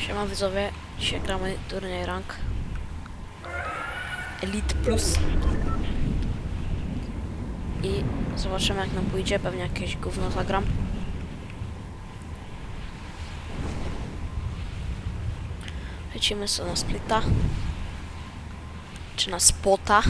Siema widzowie, dzisiaj gramy turniej rank Elite Plus. I zobaczymy jak nam pójdzie, pewnie jakieś gówno zagram. Lecimy sobie na splita. Czy na spota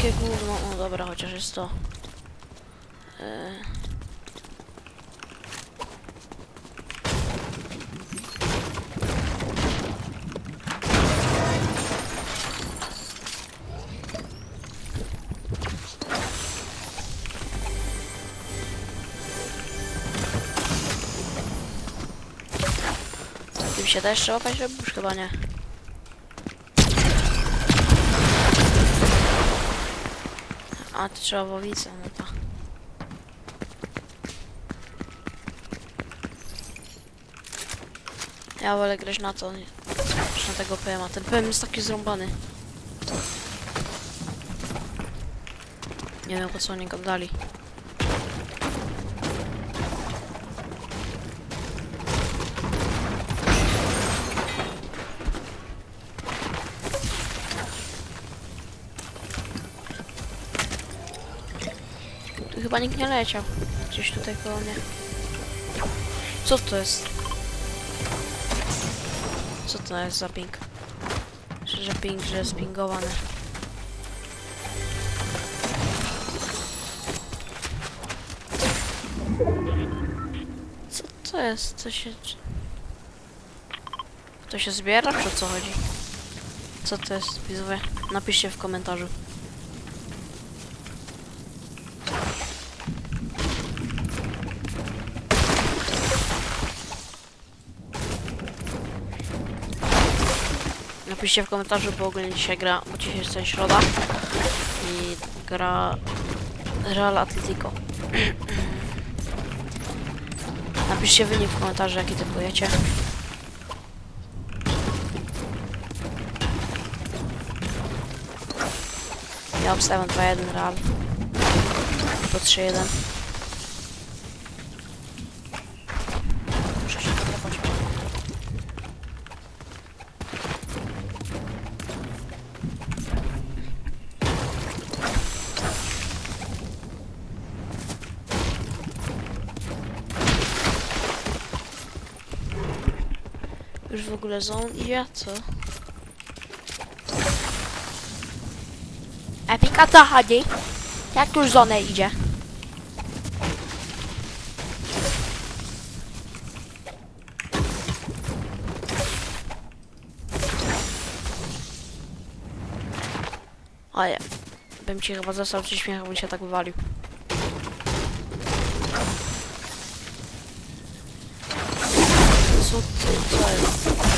Takie gówno, no dobra, chociaż jest to... E... Tym się da jeszcze łapać, już chyba nie. A, to trzeba wowice, no to. Ja wolę grać na to, nie- na tego PM-a. Ten PM jest taki zrąbany. Nie wiem po co oni go dali. Chyba nikt nie leciał. Gdzieś tutaj koło mnie. Co to jest? Co to jest za ping? Że, ping, że jest pingowane. Co to jest? Co się... To się zbiera, czy o co chodzi? Co to jest, widzowie? Napiszcie w komentarzu. Napiszcie w komentarzu, bo ogólnie dzisiaj gra, bo dzisiaj jest środa i gra Real Atletico. Napiszcie wynik w komentarzu, jaki typujecie. Ja obstawiam 2-1 Real. Po 3-1. Ogóle zon idzie, co? Epika co chodzi? Jak już zonę idzie? Ja. Bym ci chyba został przy śmiechu, bym się tak wywalił. Co ty, co jest?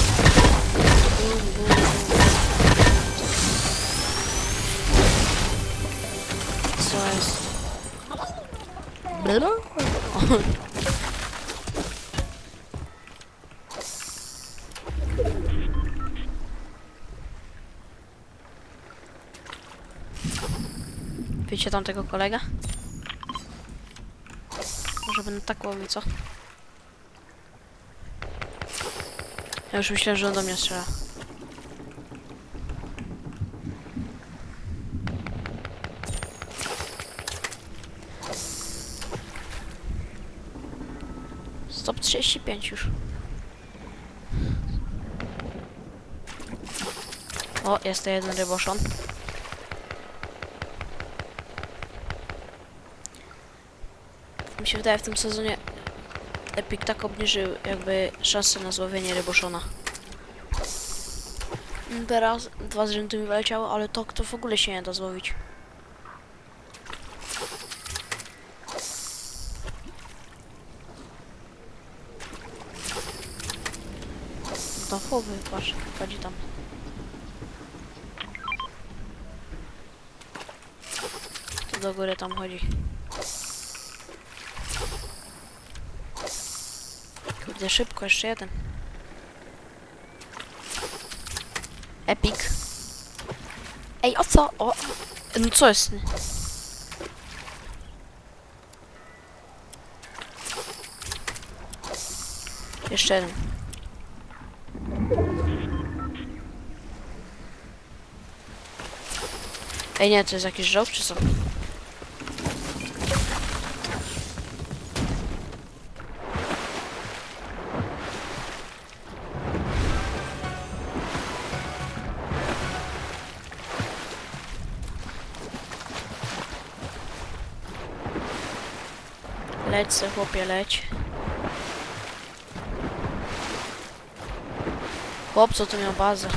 Co jest? Bla? Wiecie tamtego kolega? Może będę tak łowił, co? Ja już myślałem, że on do mnie strzela. 35 już. O, jest to jeden ryboszon. Mi się wydaje w tym sezonie Epic tak obniżył jakby szanse na złowienie ryboszona. Teraz dwa z rzędu mi wyleciały, ale to to w ogóle się nie da złowić. To chłowy, patrz, chodzi tam. do góry tam chodzi. Kurde, szybko, jeszcze jeden. Epic. Ej, o co? O, no co jest? Jeszcze jeden. Ej, nie, to jest jakiś żołd czy co? Se, chłopie, leć. Chłop, co tu miał bazę?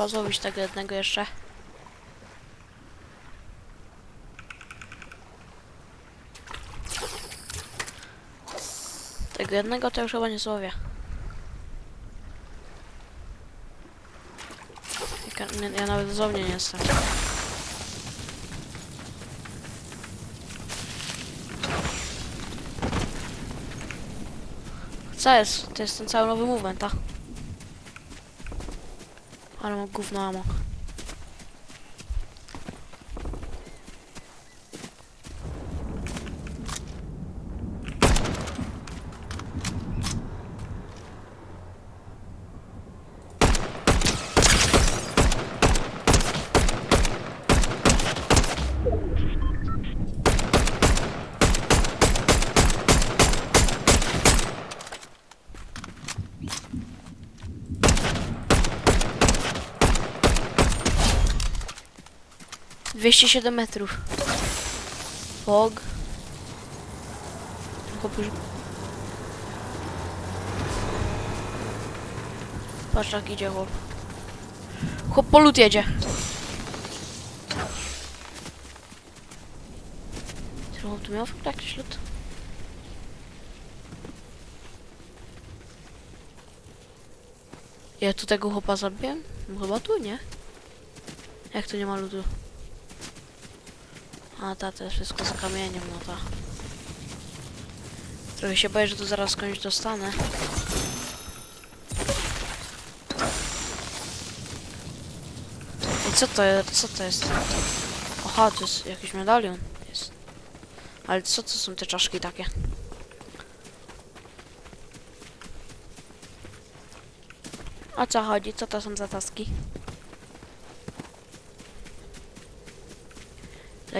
Trzeba złowić tego jednego jeszcze. Tego jednego to już chyba nie złowię. Nie- Ja nawet zownie nie jestem. Co jest? To jest ten cały nowy movement, a? Ale mam gówno amo. Dwieście siedem metrów. Fog. Już... Patrz jak idzie chłop. Chłop po lód jedzie. Chłop tu miał jakiś lód? Ja tu tego chłopa zabiłem? No chyba tu, nie? Jak tu nie ma ludu? A ta, to jest wszystko za kamieniem, no ta. Trochę się boję, że tu zaraz skądś dostanę. I co to jest? Co to jest? Aha, to jest jakiś medalion. Jest. Ale co to są te czaszki takie? O co chodzi? Co to są za taski?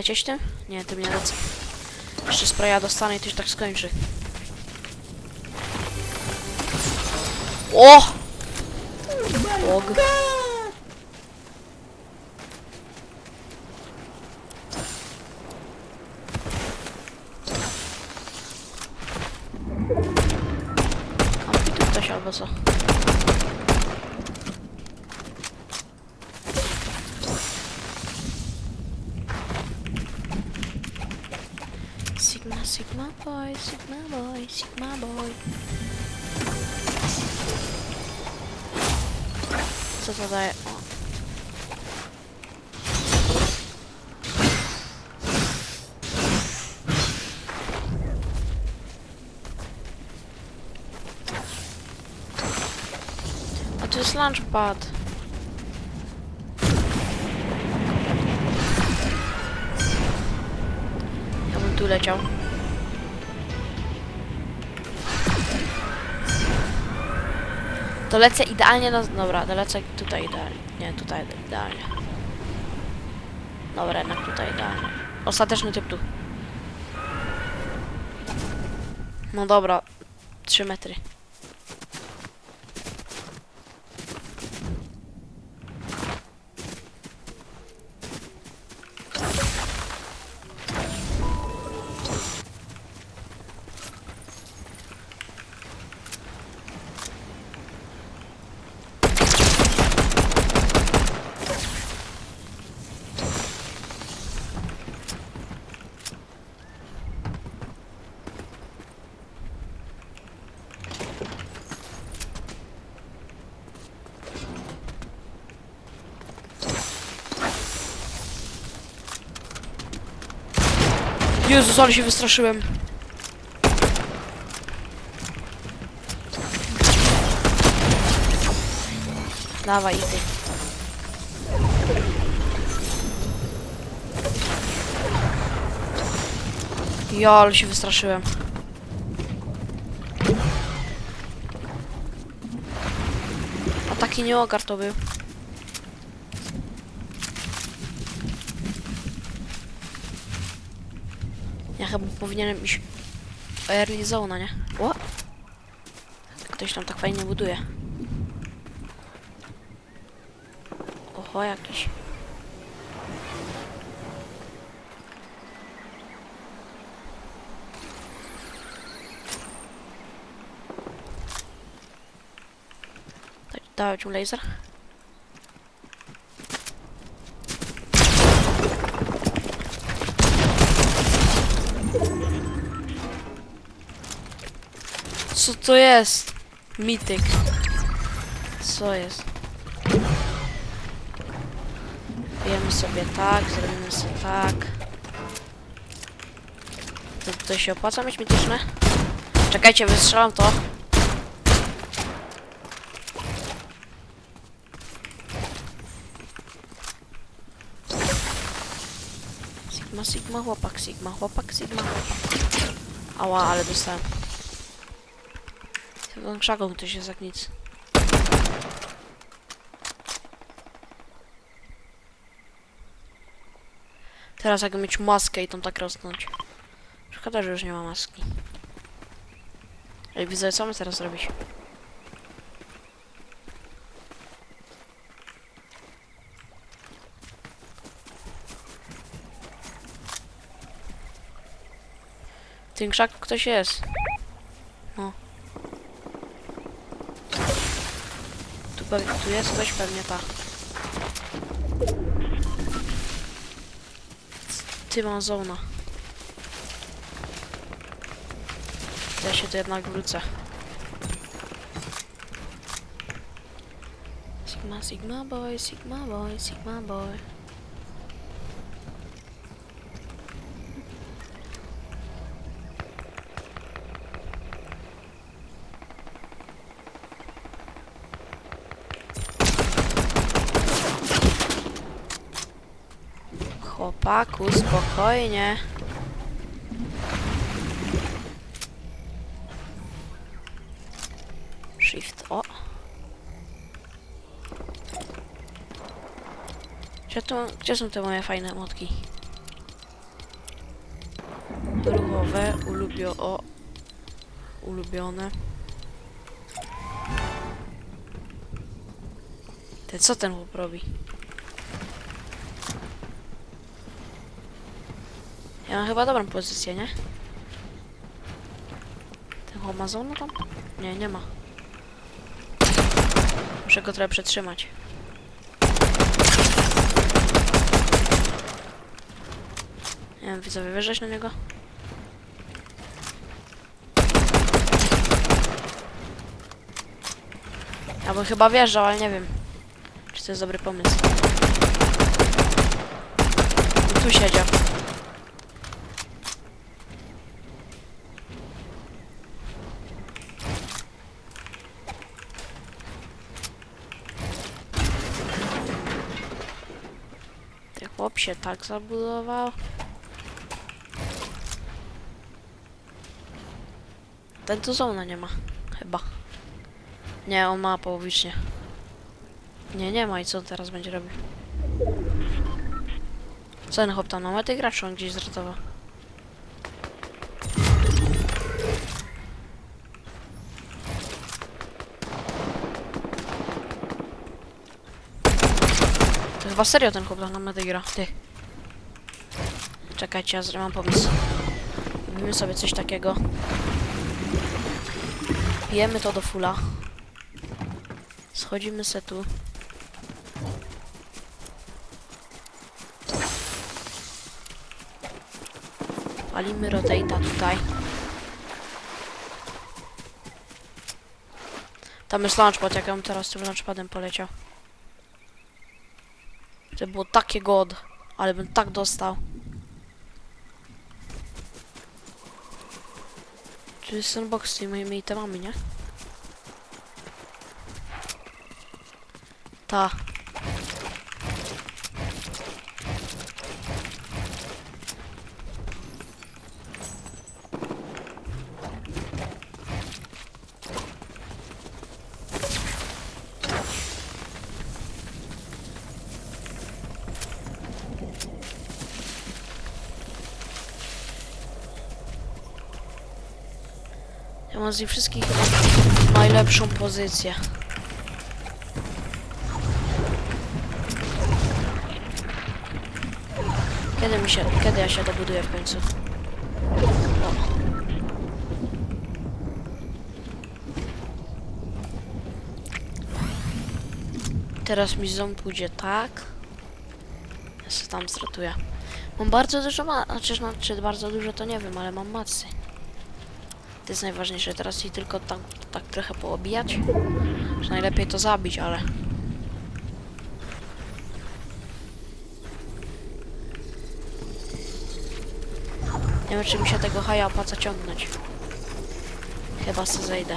Lecieć tym? Nie, tym nie lecę. Jeszcze spraya dostanę i to się tak skończy. O! Og. Kampi tu ktoś albo co? Sigma, Sigma boy, Sigma boy, Sigma boy. Co to daje? O. A tu jest launchpad. Ja bym tu leciał. To lecę idealnie na... Dobra, to lecę tutaj idealnie. Nie, tutaj idealnie. Dobra, jednak tutaj idealnie. Ostateczny typ tu. No dobra. 3 metry. Jezus, ale się wystraszyłem. Dawaj, ty. Ja, ale się wystraszyłem. A taki nieogar to był. Chyba powinienem iść early zone, nie? O! Ktoś tam tak fajnie buduje. Oho, jakiś. Daj- Dawać mu laser. To jest? Mityk. Co jest? Wiemy sobie tak, zrobimy sobie tak. To, to się opłaca mieć mityczne? Czekajcie, wystrzelam to. Sigma, Sigma, chłopak, Sigma, chłopak, Sigma. Ała, ale dostałem. Tego krzaką to się jak nic. Teraz jak mieć maskę i tam tak rosnąć. Szkoda, że już nie ma maski. Ej, widzę, co my teraz zrobić? W tym krzaku ktoś jest. No. Pewnie, tu jest ktoś, pewnie ta. Ty mam zona. Ja się tu jednak wrócę. Sigma, Sigma boy, Sigma boy, Sigma boy. Chłopaku, spokojnie. Shift O. Gdzie, to, gdzie są te moje fajne motki? Ruchowe, ulubio o. Ulubione. Ty co ten chłop robi? Ja mam chyba dobrą pozycję, nie? Ma zonę tam? Nie, nie ma. Muszę go trochę przetrzymać. Nie wiem, widzowie, wjeżdżać na niego? Ja bym chyba wjeżdżał, ale nie wiem. Czy to jest dobry pomysł. Tu siedział. Ten chłop się tak zabudował. Ten tu zona nie ma. Chyba. Nie, on ma połowicznie. Nie, nie ma i co on teraz będzie robił? Co ten chłop tam na mety gracz, czy on gdzieś zratował? To chyba serio ten chłop tam na gra. Ty. Czekajcie, ja mam pomysł. Robimy sobie coś takiego. Pijemy to do fula. Schodzimy se tu. Palimy rotate'a tutaj. Tam jest launchpad, jak ja bym teraz tym launchpadem poleciał. To było takie god, ale bym tak dostał. Tu jest sandbox z tymi moimi itemami, nie? Ta, Ja mam z nich wszystkich najlepszą pozycję. Kiedy mi się, kiedy ja się dobuduję w końcu? O. Teraz mi ząb pójdzie tak. Ja się tam stratuję. Mam bardzo dużo ma... Znaczy, znaczy bardzo dużo to nie wiem, ale mam macy. To jest najważniejsze. Teraz i tylko tak, tak trochę poobijać. Że najlepiej to zabić, ale... Nie wiem, czy mi się tego haja opłaca ciągnąć. Chyba se zejdę.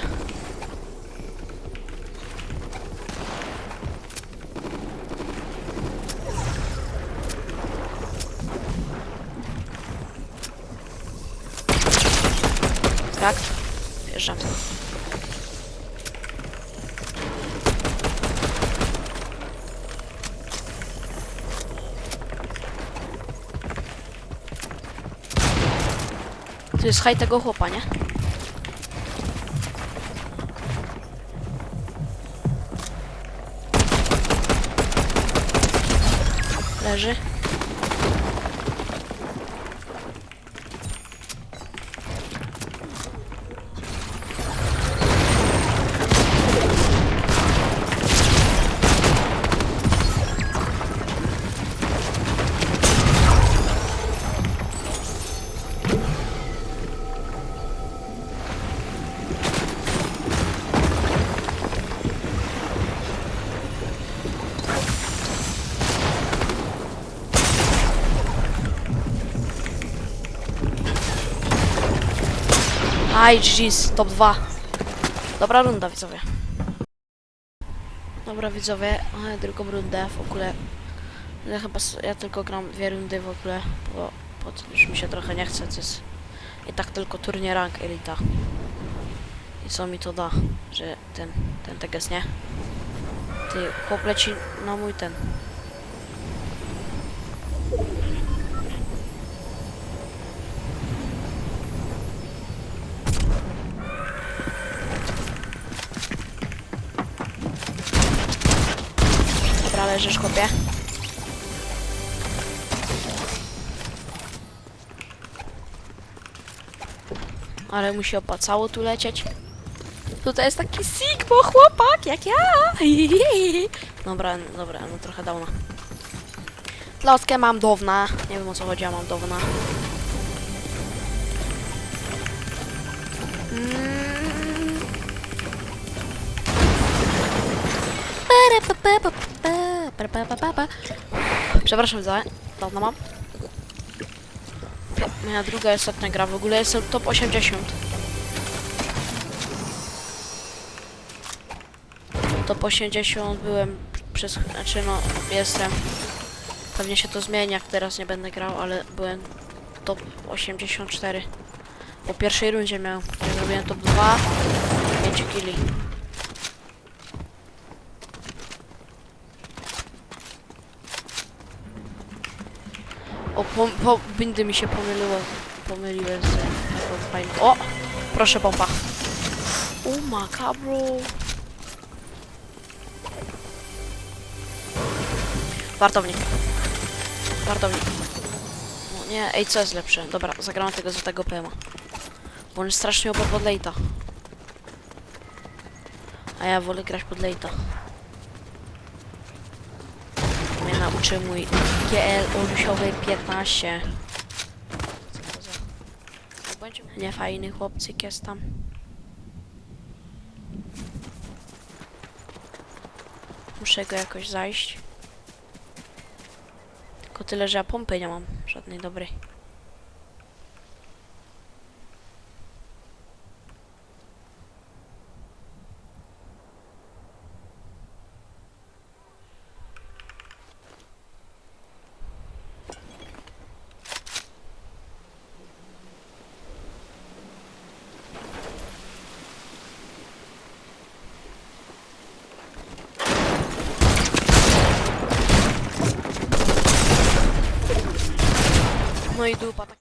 Tak? Wjeżdżam. Tu jest haj tego chłopa, nie? Leży. Aj, GG's, top 2. Dobra runda, widzowie. Dobra, widzowie, ale drugą rundę w ogóle. Ja chyba, ja tylko gram dwie rundy w ogóle, bo, bo już mi się trochę nie chce, to jest i tak tylko turniej rank elita. I co mi to da, że ten, ten teges, nie? Ty, chłop leci na mój ten. Leżysz, chłopie. Ale mu się opłacało tu lecieć. Tutaj jest taki Sigmo chłopak, jak ja. Dobra, dobra, no trochę dawno. Lotkę mam downa. Nie wiem o co chodzi, a mam downa. Mm. Przepraszam za dawno mam. Moja druga ostatnia gra, w ogóle jestem top 80. Top 80 byłem przez, znaczy no, jestem. Pewnie się to zmieni, jak teraz nie będę grał, ale byłem top 84. Po pierwszej rundzie miałem, zrobiłem top 2, 5 killi. O, po, po, bindy mi się pomyliło. Pomyliły z taką. O! Proszę pompa. O makabro. Wartownik. Wartownik. No nie, ej, co jest lepsze? Dobra, zagramy tego złotego PM-a. Bo on jest strasznie obok pod late'a. A ja wolę grać pod late'a. Nauczy mój GL Olusiowy 15. Co to za... Bądź chłopcyk jest tam. Muszę go jakoś zajść. Tylko tyle, że ja pompy nie mam. Żadnej dobrej.